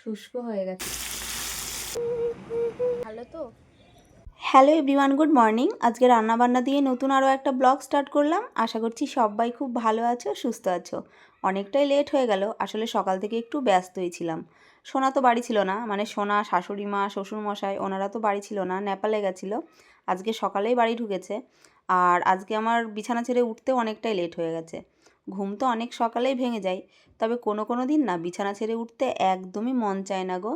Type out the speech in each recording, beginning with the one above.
শুষ্ক হয়ে গেছে। ভালো তো? Hello everyone, good morning. আজকে রান্নাবান্না দিয়ে নতুন আরও একটা ব্লগ স্টার্ট করলাম। আশা করছি সবাই খুব ভালো আছো, সুস্থ আছো। অনেকটাই লেট হয়ে গেল, আসলে সকাল থেকে একটু ব্যস্তই ছিলাম। সোনা তো বাড়ি ছিল না মানে সোনা, শাশুড়ি মা, শ্বশুরমশাই, ওনারা তো বাড়ি ছিল না, নেপালে গেছিল। আজকে সকালেই বাড়ি ঢুকেছে। আর আজকে আমার বিছানা ছেড়ে উঠতেও অনেকটাই লেট হয়ে গেছে। ঘুম তো অনেক সকালেই ভেঙে যায়, তবে কোনো কোনো দিন না বিছানা ছেড়ে উঠতে একদমই মন চায় না গো।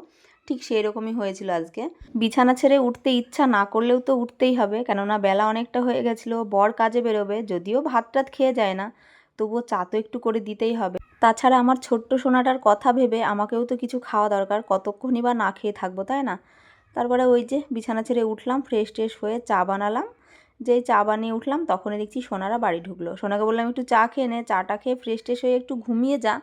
ঠিক সেই রকমই হয়েছিল আজকে। বিছানা ছেড়ে উঠতে ইচ্ছা না করলেও তো উঠতেই হবে, কেননা বেলা অনেকটা হয়ে গেছিল, বর কাজে বেরোবে, যদিও ভাত টাত খেয়ে যায় না, তবুও চা তো একটু করে দিতেই হবে। তাছাড়া আমার ছোট্ট সোনাটার কথা ভেবে আমাকেও তো কিছু খাওয়া দরকার, কতক্ষণই বা না খেয়ে থাকব, তাই না? তারপরে ওই যে বিছানা ছেড়ে উঠলাম ফ্রেশ ট্রেশ হয়ে চা বানালাম যেই চা বানিয়ে উঠলাম, তখনই দেখছি সোনারা বাড়ি ঢুকলো। সোনাকে বললাম, একটু চা খেয়ে নে, চাটা খেয়ে ফ্রেশ ট্রেশ হয়ে একটু ঘুমিয়ে যা।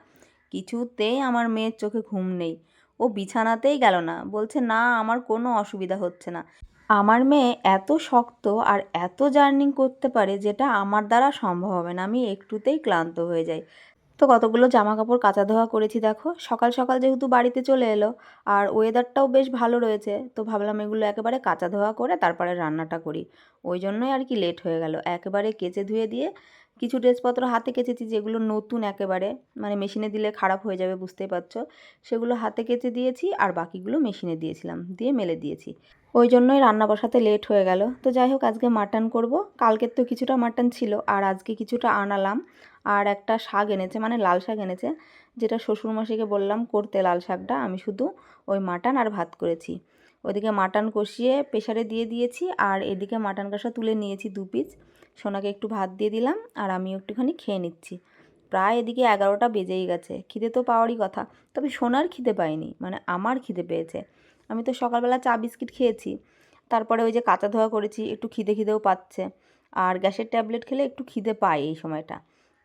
কিছুতেই আমার মেয়ের চোখে ঘুম নেই। ও বিছানাতেই গেল না। বলছে, না, আমার কোনো অসুবিধা হচ্ছে না। আমার মেয়ে এত শক্ত আর এত জার্নিং করতে পারে, যেটা আমার দ্বারা সম্ভব হবে না। আমি একটুতেই ক্লান্ত হয়ে যাই। তো কতগুলো জামা কাপড় কাচা ধোয়া করেছি, দেখো। সকাল সকাল যেহেতু বাড়িতে চলে এলো, আর ওয়েদারটাও বেশ ভালো রয়েছে, তো ভাবলাম এগুলো একেবারে কাচা ধোয়া করে তারপরে রান্নাটা করি। ওই জন্যই আর কি লেট হয়ে গেল। একেবারে কেচে ধুয়ে দিয়ে কিছু ড্রেসপত্র হাতে কেচেছি যেগুলো নতুন একেবারে মানে মেশিনে দিলে খারাপ হয়ে যাবে, বুঝতেই পারছ। সেগুলো হাতে কেচে দিয়েছি আর বাকিগুলো মেশিনে দিয়েছিলাম, দিয়ে মেলে দিয়েছি। ওই জন্যই রান্না বসাতে লেট হয়ে গেল। তো যাই হোক, আজকে মাটন করব। কালকের তো কিছুটা মাটন ছিল আর আজকে কিছুটা আনালাম। আর একটা শাক এনেছে মানে লাল শাক এনেছে, যেটা শ্বশুরমশাইকে বললাম, করতে লাল শাকটা, আমি শুধু ওই মাটন আর ভাত করেছি। ওদিকে মাটন কষিয়ে প্রেশারে দিয়ে দিয়েছি আর এদিকে মাটন কষা তুলে নিয়েছি দু পিস সোনাকে একটু ভাত দিয়ে দিলাম আর আমি একটুখানি খেয়ে নিচ্ছি। প্রায় এদিকে এগারোটা বেজেই গেছে। খিদে তো পাওয়ারই কথা। তবে সোনার খিদে পাইনি মানে আমার খিদে পেয়েছে। আমি তো সকালবেলা চা বিস্কিট খেয়েছি। তারপরে ওই যে কাঁচা ধোয়া করেছি, একটু খিদে খিদেও পাচ্ছে। আর গ্যাসের ট্যাবলেট খেলে একটু খিদে পায় এই সময়টা।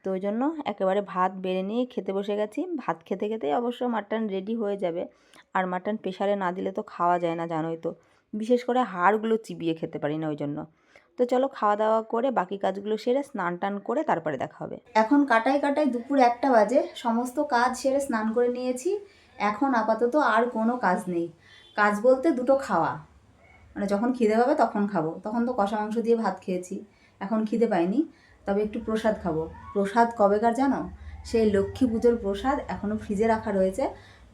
তো ওই জন্য একেবারে ভাত বেড়ে নিয়ে খেতে বসে গেছি। ভাত খেতে খেতেই অবশ্য মাটন রেডি হয়ে যাবে। আর মাটন প্রেশারে না দিলে তো খাওয়া যায় না, জানোই তো। বিশেষ করে হাড়গুলো চিবিয়ে খেতে পারি না ওই জন্য। তো চলো খাওয়া দাওয়া করে বাকি কাজগুলো সেরে স্নান টান করে তারপরে দেখা হবে। এখন কাটায় কাটায় দুপুর একটা বাজে। সমস্ত কাজ সেরে স্নান করে নিয়েছি। এখন আপাতত আর কোনো কাজ নেই। কাজ বলতে দুটো খাওয়া। মানে যখন খিদে পাবে তখন খাব। তখন তো কষা মাংস দিয়ে ভাত খেয়েছি। এখন খিদে পাইনি। তবে একটু প্রসাদ খাব। প্রসাদ কবেকার জানো? সেই লক্ষ্মী পুজোর প্রসাদ এখনও ফ্রিজে রাখা রয়েছে।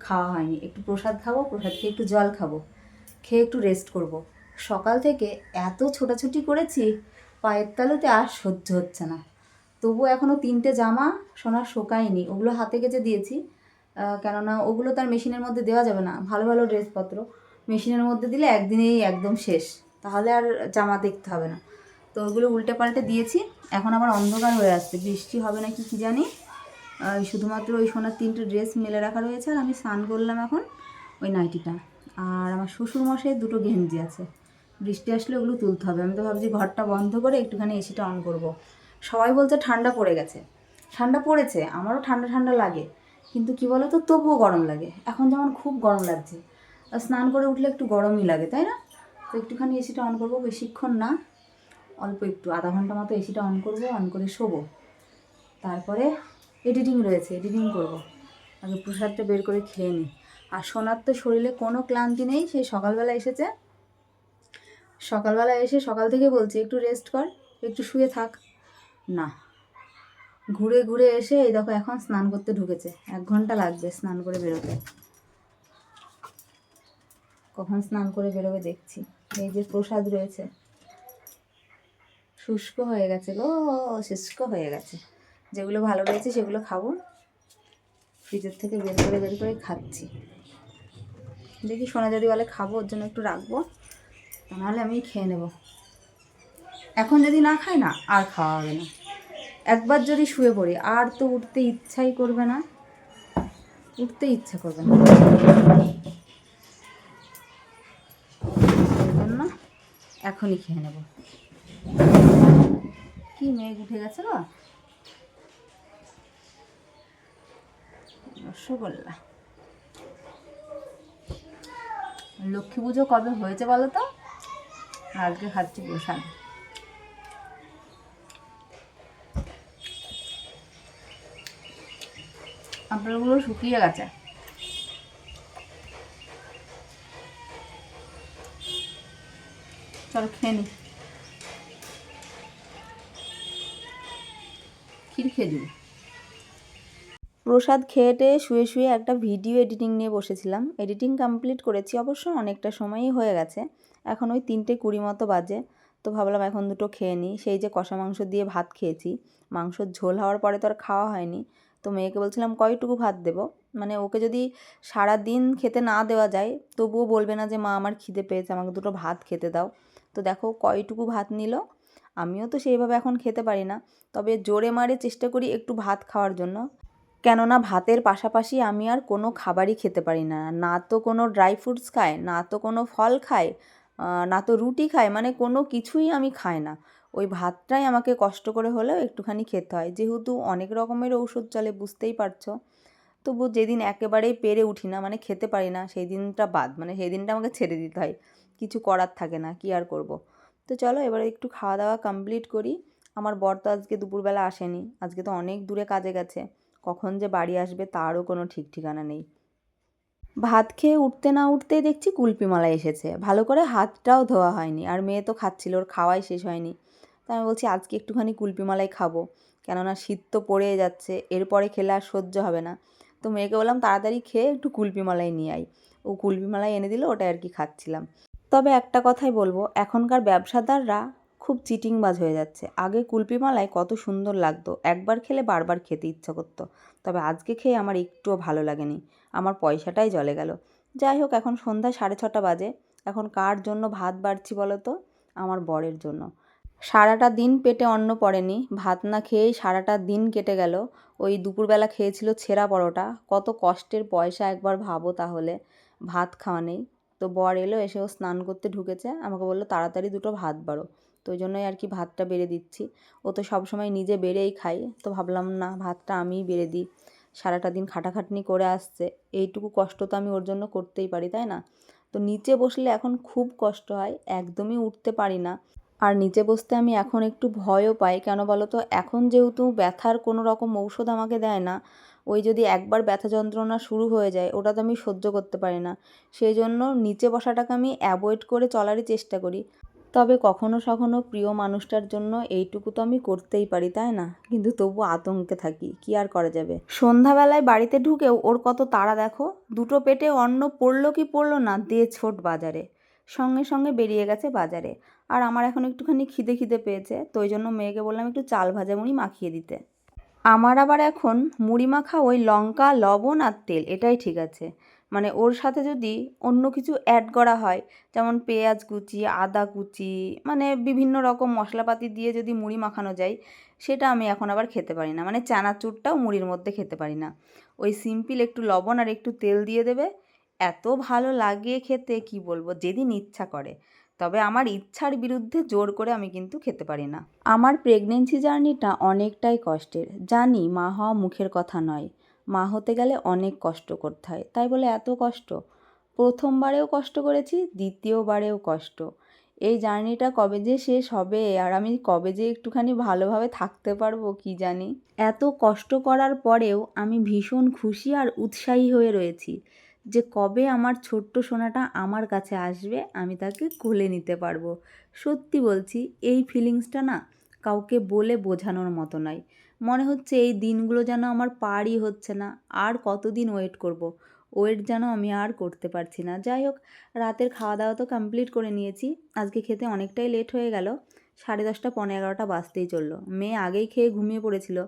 খাওয়া হয়নি। একটু প্রসাদ খাব, প্রসাদ খেয়ে একটু জল খাব। খেয়ে একটু রেস্ট করব। সকাল থেকে এত ছোটাছুটি করেছি, পায়ের তালুতে আর সহ্য হচ্ছে না। তবু এখনও তিনটে জামা সোনার শোকায়নি। ওগুলো হাতে কেচে দিয়েছি। কেননা ওগুলো তার মেশিনের মধ্যে দেওয়া যাবে না। ভালো ভালো ড্রেসপত্র মেশিনের মধ্যে দিলে একদিনেই একদম শেষ। তাহলে আর জামা দেখতে হবে না। তো ওগুলো উল্টে পাল্টে দিয়েছি। এখন আবার অন্ধকার হয়ে আসছে। বৃষ্টি হবে না কি জানি। শুধুমাত্র ওই সোনার তিনটে ড্রেস মেলে রাখা রয়েছে আর আমি স্নান করলাম এখন ওই নাইটিটা। আর আমার শ্বশুর মশাই দুটো গেঞ্জি আছে। বৃষ্টি আসলে ওগুলো তুলতে হবে। আমি তো ভাবছি ঘরটা বন্ধ করে একটুখানি এসিটা অন করব। সবাই বলছে ঠান্ডা পড়ে গেছে। ঠান্ডা পড়েছে। আমারও ঠান্ডা ঠান্ডা লাগে। কিন্তু কি বলো তো তবুও গরম লাগে। এখন যেমন খুব গরম লাগছে। স্নান করে উঠলে একটু গরমই লাগে, তাই না? তো একটুখানি এসিটা অন করব। বেশিক্ষণ না। অল্প একটু, আধা ঘণ্টা মতো এসিটা অন করব অন করে শোবো। তারপরে এডিটিং রয়েছে এডিটিং করব। আগে প্রসাদটা বের করে খেয়ে নিই আর সোনার তো শরীরে কোনো ক্লান্তি নেই সেই সকালবেলা এসেছে। সকালবেলা এসে সকাল থেকে বলছি, একটু রেস্ট কর, একটু শুয়ে থাক। না। ঘুরে ঘুরে এসে এই দেখো এখন স্নান করতে ঢুকেছে। এক ঘণ্টা লাগবে স্নান করে বেরোতে। কখন স্নান করে বেরোবে দেখছি। এই যে প্রসাদ রয়েছে। শুষ্ক হয়ে গেছে গো, শুষ্ক হয়ে গেছে। যেগুলো ভালো রয়েছে সেগুলো খাব। ফ্রিজের থেকে বের করে বের করে খাচ্ছি। দেখি সোনা যদি বলে খাব, ওর জন্য একটু রাখব। নাহলে আমি খেয়ে নেব। এখন যদি না খাই না, আর খাওয়া হবে না। একবার যদি শুয়ে পড়ি, আর তো উঠতে ইচ্ছাই করবে না। উঠতে ইচ্ছা করবে না। এখনই খেয়ে নেব। কি মেঘ উঠে গেছে না রসগোল্লা। লক্ষ্মী পুজো কবে হয়েছে বলো তো? আজকে খাচ্ছি প্রসাদ। আপেলগুলো শুকিয়ে গেছে। চলো খেয়ে নিই ক্ষীর খেজুর প্রসাদ খেয়ে শুয়ে শুয়ে একটা ভিডিও এডিটিং নিয়ে বসেছিলাম। এডিটিং কমপ্লিট করেছি, অবশ্য অনেকটা সময়ই হয়ে গেছে। এখন ওই তিনটে কুড়ি মতো বাজে, তো ভাবলাম এখন দুটো খেয়ে নিই। সেই যে কষা মাংস দিয়ে ভাত খেয়েছি, মাংসর ঝোল হওয়ার পরে তো আর খাওয়া হয়নি। তো মেয়েকে বলছিলাম, কয়টুকু ভাত দেবো? মানে ওকে যদি সারা দিন খেতে না দেওয়া যায়, তবুও বলবে না যে, মা, আমার খিদে পেয়েছে, আমাকে দুটো ভাত খেতে দাও। তো দেখো কয়টুকু ভাত নিল। আমিও তো সেইভাবে এখন খেতে পারি না। তবে জোরে মারে চেষ্টা করি একটু ভাত খাওয়ার জন্য। কেননা ভাতের পাশাপাশি আমি আর কোনো খাবারই খেতে পারি না। না তো কোনো ড্রাই ফ্রুটস খায় না তো কোনো ফল খায় না তো রুটি খায় মানে কোনো কিছুই আমি খাই না। ওই ভাতটাই আমাকে কষ্ট করে হলেও একটুখানি খেতে হয়। যেহেতু অনেক রকমের ঔষধ চলে, বুঝতেই পারছ। তবু যেদিন একেবারেই পেরে উঠি না মানে খেতে পারি না, সেই দিনটা বাদ মানে সেই দিনটা আমাকে ছেড়ে দিতে হয়। কিছু করার থাকে না, কি আর করব। তো চলো এবারে একটু খাওয়া দাওয়া কমপ্লিট করি। আমার বর তো আজকে দুপুরবেলা আসেনি। আজকে তো অনেক দূরে কাজে গেছে। কখন যে বাড়ি আসবে তারও কোনো ঠিক ঠিকানা নেই। ভাত খেয়ে উঠতে না উঠতেই দেখছি কুলপিমালা এসেছে। ভালো করে হাতটাও ধোয়া হয়নি। আর মেয়ে তো খাচ্ছিল, ওর খাওয়াই শেষ হয়নি। তাই আমি বলছি, আজকে একটুখানি কুলপিমালাই খাব। কেননা শীত তো পড়ে যাচ্ছে। এরপরে খেলে আর সহ্য হবে না। তো মেয়েকে বললাম, তাড়াতাড়ি খেয়ে একটু কুলপিমালাই নিয়ে আই ও কুলপিমালাই এনে দিল ওটা আর কি খাচ্ছিলাম। তবে একটা কথাই বলব, এখনকার ব্যবসাদাররা খুব চিটিংবাজ হয়ে যাচ্ছে। আগে কুলপিমালাই কত সুন্দর লাগতো, একবার খেলে বারবার খেতে ইচ্ছা করতো। তবে আজকে খেয়ে আমার একটুও ভালো লাগেনি, আমার পয়সাটাই জলে গেল। যাই হোক, এখন সন্ধ্যা সাড়ে ছটা বাজে, এখন কার জন্য ভাত বাড়ছি বলো তো? আমার বরের জন্য। সারাটা দিন পেটে অন্ন পড়েনি, ভাত না খেয়েই সারাটা দিন কেটে গেল। ওই দুপুরবেলা খেয়েছিল ছেঁড়া পরোটা, কত কষ্টের পয়সা একবার ভাবো তাহলে, ভাত খাওয়া নেই। তো বর এলো, এসে ও স্নান করতে ঢুকেছে। আমাকে বলল, তাড়াতাড়ি দুটো ভাত বাড়ো। তো ওই জন্যই আর কি ভাতটা বেড়ে দিচ্ছি। ও তো সব সময় নিজে বেড়েই খাই তো ভাবলাম, না, ভাতটা আমিই বেড়ে দিই। সারাটা দিন খাটাখাটনি করে আসছে। এইটুকু কষ্ট তো আমি ওর জন্য করতেই পারি, তাই না? তো নিচে বসলে এখন খুব কষ্ট হয়। একদমই উঠতে পারি না। আর নিচে বসতে আমি এখন একটু ভয়ও পাই। কেন বলো তো এখন যেহেতু ব্যথার কোনো রকম ঔষধ আমাকে দেয় না, ওই যদি একবার ব্যথা যন্ত্রণা শুরু হয়ে যায়, ওটা তো আমি সহ্য করতে পারি না। সেই জন্য নিচে বসাটাকে আমি অ্যাভয়েড করে চলারই চেষ্টা করি। তবে কখনো সখনো প্রিয় মানুষটার জন্য এইটুকু তো আমি করতেই পারি, তাই না? কিন্তু তবু আতঙ্কে থাকি, কি আর করা যাবে? সন্ধ্যাবেলায় বাড়িতে ঢুকেও ওর কত তাড়া দেখো? দুটো পেটে অন্ন পড়ল কি পড়ল না, দিয়ে ছোট বাজারে। সঙ্গে সঙ্গে বেরিয়ে গেছে বাজারে। আর আমার এখন একটুখানি খিদে খিদে পেয়েছে, তো ওই জন্য মেয়েকে বললাম একটু চাল ভাজা মুড়ি মাখিয়ে দিতে। আমার আবার এখন মুড়ি মাখা ওই লঙ্কা, লবণ আর তেল, এটাই ঠিক আছে। মানে ওর সাথে যদি অন্য কিছু অ্যাড করা হয়, যেমন পেঁয়াজ কুচি, আদা কুচি মানে বিভিন্ন রকম মশলাপাতি দিয়ে যদি মুড়ি মাখানো যায়, সেটা আমি এখন আবার খেতে পারি না। মানে চানাচুরটাও মুড়ির মধ্যে খেতে পারি না। ওই সিম্পল একটু লবণ আর একটু তেল দিয়ে দেবে, এত ভালো লাগে খেতে, কি বলব? যেদিন ইচ্ছা করে। তবে আমার ইচ্ছার বিরুদ্ধে জোর করে আমি কিন্তু খেতে পারি না। আমার প্রেগনেন্সি জার্নিটা অনেকটাই কষ্টের। জানি মা হওয়া মুখের কথা নয়। মা হতে গেলে অনেক কষ্ট করতে হয়। তাই বলে এত কষ্ট? প্রথমবারেও কষ্ট করেছি, দ্বিতীয়বারেও কষ্ট। এই জার্নিটা কবে যে শেষ হবে আর আমি কবে যে একটুখানি ভালোভাবে থাকতে পারব কি জানি? এত কষ্ট করার পরেও আমি ভীষণ খুশি আর উৎসাহী হয়ে রয়েছি। যে কবে আমার ছোট্ট সোনাটা আমার কাছে আসবে, আমি তাকে কোলে নিতে পারব। সত্যি বলছি, এই ফিলিংসটা না কাউকে বলে বোঝানোর মতো নয়। মনে হচ্ছে এই দিনগুলো যেন আমার পারই হচ্ছে না, আর কতদিন ওয়েট করব। ওয়েট যেন আমি আর করতে পারছি না। যাই হোক, রাতের খাওয়া দাওয়া তো কমপ্লিট করে নিয়েছি। আজকে খেতে অনেকটাই লেট হয়ে গেল। সাড়ে দশটা পনেরো এগারোটা বাজতেই চলল। মেয়ে আগেই খেয়ে ঘুমিয়ে পড়েছিল।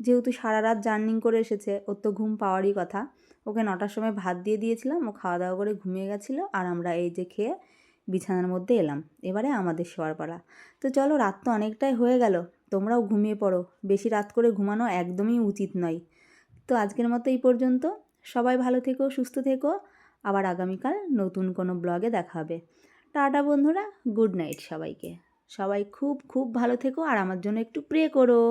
যেহেতু সারা রাত জার্নিং করে এসেছে, ওর তো ঘুম পাওয়ারই কথা। ওকে নটার সময় ভাত দিয়ে দিয়েছিলাম, ও খাওয়া দাওয়া করে ঘুমিয়ে গেছিল আর আমরা এই যে খেয়ে বিছানার মধ্যে এলাম। এবারে আমাদের শোয়ার পালা। তো চলো, রাত তো অনেকটাই হয়ে গেল, তোমরাও ঘুমিয়ে পড়ো। বেশি রাত করে ঘুমানো একদমই উচিত নয়। তো আজকের মতো এই পর্যন্ত। সবাই ভালো থেকো, সুস্থ থেকো। আবার আগামীকাল নতুন কোনো ব্লগে দেখা হবে। টাটা বন্ধুরা, গুড নাইট সবাইকে। সবাই খুব খুব ভালো থেকো আর আমার জন্য একটু প্রে করো।